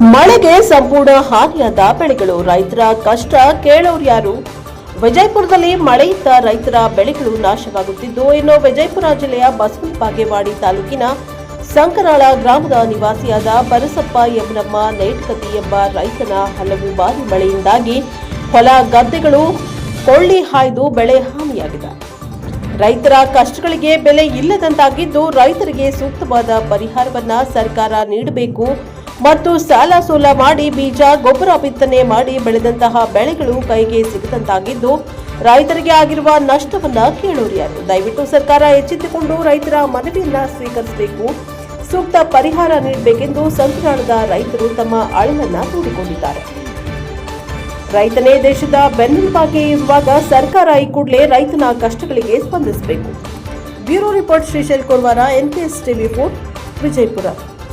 ಮಳೆಗೆ ಸಂಪೂರ್ಣ ಹಾನಿಯಾದ ಬೆಳೆಗಳು ರೈತರ ಕಷ್ಟ ಕೇಳೋರು ಯಾರು? ವಿಜಯಪುರದಲ್ಲಿ ಮಳೆಯಿಂದ ರೈತರ ಬೆಳೆಗಳು ನಾಶವಾಗುತ್ತಿದ್ದು, ಇನ್ನು ವಿಜಯಪುರ ಜಿಲ್ಲೆಯ ಬಸವನ ಬಾಗೇವಾಡಿ ತಾಲೂಕಿನ ಸಂಕರಾಳ ಗ್ರಾಮದ ನಿವಾಸಿಯಾದ ಬರಸಪ್ಪ ಯಮನಮ್ಮ ನೈಟ್ಕತಿ ಎಂಬ ರೈತನ ಹಲವು ಬಾರಿ ಮಳೆಯಿಂದಾಗಿ ಹೊಲ ಗದ್ದೆಗಳು ಕೊಳ್ಳಿ ಹಾಯ್ದು ಬೆಳೆ ಹಾನಿಯಾಗಿದೆ. ರೈತರ ಕಷ್ಟಗಳಿಗೆ ಬೆಲೆ ಇಲ್ಲದಂತಾಗಿದ್ದು, ರೈತರಿಗೆ ಸೂಕ್ತವಾದ ಪರಿಹಾರವನ್ನ ಸರ್ಕಾರ ನೀಡಬೇಕು ಮತ್ತು ಸಾಲ ಸೂಲ ಮಾಡಿ ಬೀಜ, ಗೊಬ್ಬರ ಬಿತ್ತನೆ ಮಾಡಿ ಬೆಳೆದಂತಹ ಬೆಳೆಗಳು ಕೈಗೆ ಸಿಗದಂತಾಗಿದ್ದು, ರೈತರಿಗೆ ಆಗಿರುವ ನಷ್ಟವನ್ನ ಕೇಳೂರಿಯಾರು ದಯವಿಟ್ಟು ಸರ್ಕಾರ ಎಚ್ಚೆತ್ತುಕೊಂಡು ರೈತರ ಮನವಿಯನ್ನ ಸ್ವೀಕರಿಸಬೇಕು. ಸೂಕ್ತ ಪರಿಹಾರ ನೀಡಬೇಕೆಂದು ಸಂಕರಾಳದ ರೈತರು ತಮ್ಮ ಅಳಲನ್ನ ತೋಡಿಕೊಂಡಿದ್ದಾರೆ ರೈತನೇ ದೇಶದ ಬೆನ್ನೆಲುಬಾಗಿ ಇರುವಾಗ ಸರ್ಕಾರ ಈ ಕೂಡಲೇ ರೈತನ ಕಷ್ಟಗಳಿಗೆ ಸ್ಪಂದಿಸಬೇಕು. Bureau report Shrishail Korwar, NKS TV four, Vijayapura.